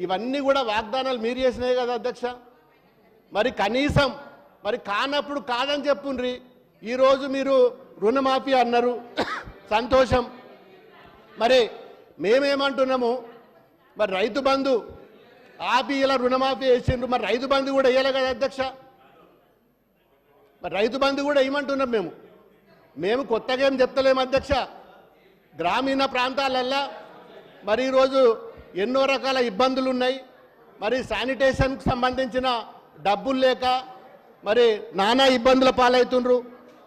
ఇవన్నీ కూడా వాగ్దానాలు మీరు చేసినాయి కదా అధ్యక్ష. మరి కనీసం మరి కానప్పుడు కాదని చెప్పుండ్రి. ఈరోజు మీరు రుణమాఫీ అన్నారు. సంతోషం. మరి మేమేమంటున్నాము? మరి రైతు బంధు ఆపి ఇలా రుణమాఫీ వేసిండ్రు మరి రైతు బంధు కూడా వేయాలి కదా అధ్యక్ష. మరి రైతు బంధు కూడా వేయమంటున్నాం మేము? మేము కొత్తగా ఏం చెప్తలేము అధ్యక్ష. గ్రామీణ ప్రాంతాలల్లో మరి ఈరోజు ఎన్నో రకాల ఇబ్బందులు ఉన్నాయి మరి శానిటేషన్కి సంబంధించిన డబ్బులు లేక మరి నానా ఇబ్బందుల పాలవుతుండ్రు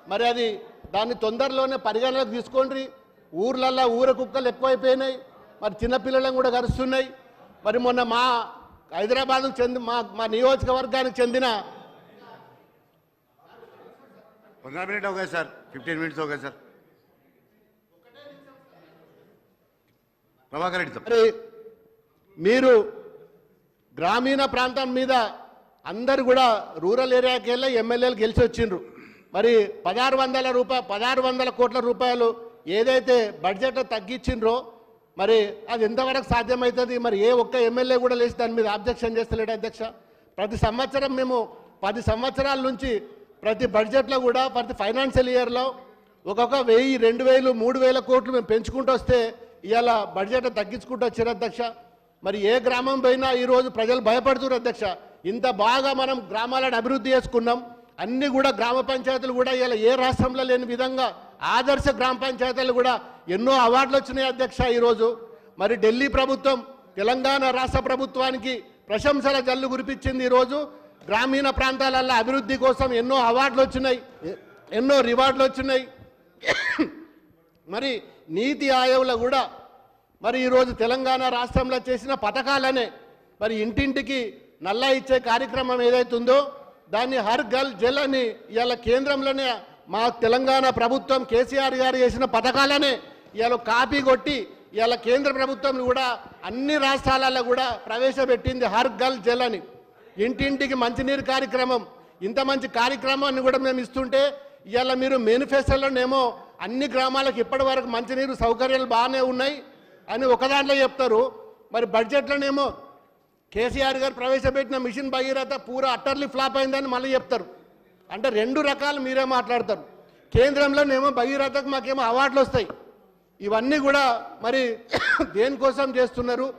మరి అది దాన్ని తొందరలోనే పరిగణలోకి తీసుకోండి ఊర్లల్లో ఊర కుక్కలు ఎక్కువైపోయినాయి మరి చిన్నపిల్లలను కూడా కరుస్తున్నాయి మరి మొన్న మా హైదరాబాద్కు చెంది మా మా నియోజకవర్గానికి చెందిన पंद्रह मिनट हो गए सर फिफ्टीन मिनट्स हो गए सर ప్రభాకర్ రెడ్డి సార్ మీరు గ్రామీణ ప్రాంతం మీద అందరు కూడా రూరల్ ఏరియాకి వెళ్ళి ఎమ్మెల్యేలు గెలిచి వచ్చిండ్రు. మరి పదహారు వందల రూపాయ పదహారు వందల కోట్ల రూపాయలు ఏదైతే బడ్జెట్ తగ్గించిండ్రో మరి అది ఎంతవరకు సాధ్యమవుతుంది మరి ఏ ఒక్క ఎమ్మెల్యే కూడా లేచి దాని మీద అబ్జెక్షన్ చేస్తలేడు అధ్యక్ష. ప్రతి సంవత్సరం మేము పది సంవత్సరాల నుంచి ప్రతి బడ్జెట్లో కూడా ప్రతి ఫైనాన్షియల్ ఇయర్లో ఒక్కొక్క వెయ్యి రెండు వేలు మూడు వేల కోట్లు మేము పెంచుకుంటూ వస్తే ఇవాళ బడ్జెట్ తగ్గించుకుంటూ వచ్చారు అధ్యక్ష. మరి ఏ గ్రామం పోయినా ఈరోజు ప్రజలు భయపడుతున్నారు అధ్యక్ష. ఇంత బాగా మనం గ్రామాలను అభివృద్ధి చేసుకున్నాం. అన్నీ కూడా గ్రామ పంచాయతీలు కూడా ఇలా ఏ రాష్ట్రంలో లేని విధంగా ఆదర్శ గ్రామ పంచాయతీలు కూడా ఎన్నో అవార్డులు వచ్చినాయి అధ్యక్ష ఈరోజు మరి ఢిల్లీ ప్రభుత్వం తెలంగాణ రాష్ట్ర ప్రభుత్వానికి ప్రశంసల జల్లు కురిపించింది ఈరోజు గ్రామీణ ప్రాంతాలలో అభివృద్ధి కోసం ఎన్నో అవార్డులు వచ్చినాయి. ఎన్నో రివార్డులు వచ్చినాయి. మరి నీతి ఆయోగ్లో కూడా మరి ఈరోజు తెలంగాణ రాష్ట్రంలో చేసిన పథకాలనే మరి ఇంటింటికి నల్లా ఇచ్చే కార్యక్రమం ఏదైతుందో దాన్ని హర్ గల్ జల్ అని ఇవాళ కేంద్రంలోనే మా తెలంగాణ ప్రభుత్వం కేసీఆర్ గారు చేసిన పథకాలనే ఇవాళ కాపీ కొట్టి ఇవాళ కేంద్ర ప్రభుత్వం కూడా అన్ని రాష్ట్రాలలో కూడా ప్రవేశపెట్టింది హర్ గల్ జల్ అని. ఇంటింటికి మంచినీరు కార్యక్రమం ఇంత మంచి కార్యక్రమాన్ని కూడా మేము ఇస్తుంటే ఇవాళ మీరు మేనిఫెస్టోలోనేమో అన్ని గ్రామాలకు ఇప్పటి వరకు మంచినీరు సౌకర్యాలు బాగానే ఉన్నాయి. అని ఒకదాంట్లో చెప్తారు. మరి బడ్జెట్లోనేమో కేసీఆర్ గారు ప్రవేశపెట్టిన మిషన్ భగీరథ పూరా అట్టర్లీ ఫ్లాప్ అయిందని మళ్ళీ చెప్తారు. అంటే రెండు రకాలు మీరే మాట్లాడతారు. కేంద్రంలోనేమో భగీరథకు మాకేమో అవార్డులు వస్తాయి. ఇవన్నీ కూడా మరి దేనికోసం చేస్తున్నారు?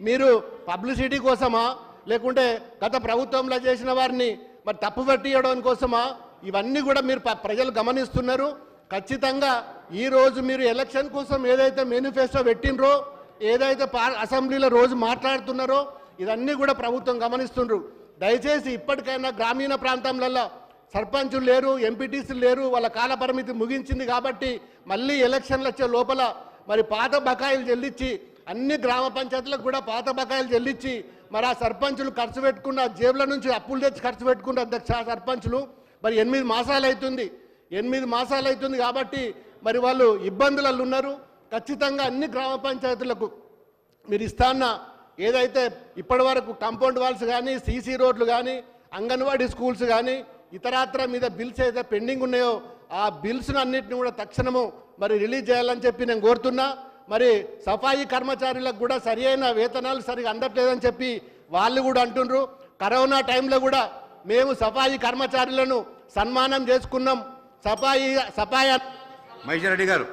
మీరు పబ్లిసిటీ కోసమా? లేకుంటే గత ప్రభుత్వంలో చేసిన వారిని మరి తప్పు పట్టియడం కోసమా? ఇవన్నీ కూడా మీరు ప్రజలు గమనిస్తున్నారు. ఖచ్చితంగా ఈరోజు మీరు ఎలక్షన్ కోసం ఏదైతే మేనిఫెస్టో పెట్టినరో ఏదైతే పార్ అసెంబ్లీలో రోజు మాట్లాడుతున్నారో ఇదన్నీ కూడా ప్రభుత్వం గమనిస్తుండ్రు. దయచేసి ఇప్పటికైనా గ్రామీణ ప్రాంతంలలో సర్పంచులు లేరు ఎంపీటీసీలు లేరు వాళ్ళ కాల పరిమితి ముగించింది కాబట్టి మళ్ళీ ఎలక్షన్లు వచ్చే లోపల మరి పాత బకాయిలు చెల్లించి అన్ని గ్రామ పంచాయతీలకు కూడా పాత బకాయిలు చెల్లించి మరి ఆ సర్పంచులు ఖర్చు పెట్టుకున్న జేబుల నుంచి అప్పులు తెచ్చి ఖర్చు పెట్టుకున్న అధ్యక్ష సర్పంచులు మరి ఎనిమిది మాసాలు అవుతుంది. ఎనిమిది మాసాలు అవుతుంది కాబట్టి మరి వాళ్ళు ఇబ్బందులలో ఉన్నారు ఖచ్చితంగా అన్ని గ్రామ పంచాయతీలకు మీరు ఇస్తాన్న ఏదైతే ఇప్పటి వరకు కంపౌండ్ వాల్స్ కానీ సీసీ రోడ్లు కానీ అంగన్వాడీ స్కూల్స్ కానీ ఇతరాత్ర మీద బిల్స్ ఏదైతే పెండింగ్ ఉన్నాయో ఆ బిల్స్ అన్నింటిని కూడా తక్షణము మరి రిలీజ్ చేయాలని చెప్పి నేను కోరుతున్నా. మరి సఫాయి కర్మచారులకు కూడా సరి అయిన వేతనాలు సరిగా అందట్లేదని చెప్పి వాళ్ళు కూడా అంటుండ్రు. కరోనా టైంలో కూడా మేము సఫాయి కర్మచారులను సన్మానం చేసుకున్నాం. సఫాయి సఫాయి మహేశ్వర్ రెడ్డి గారు.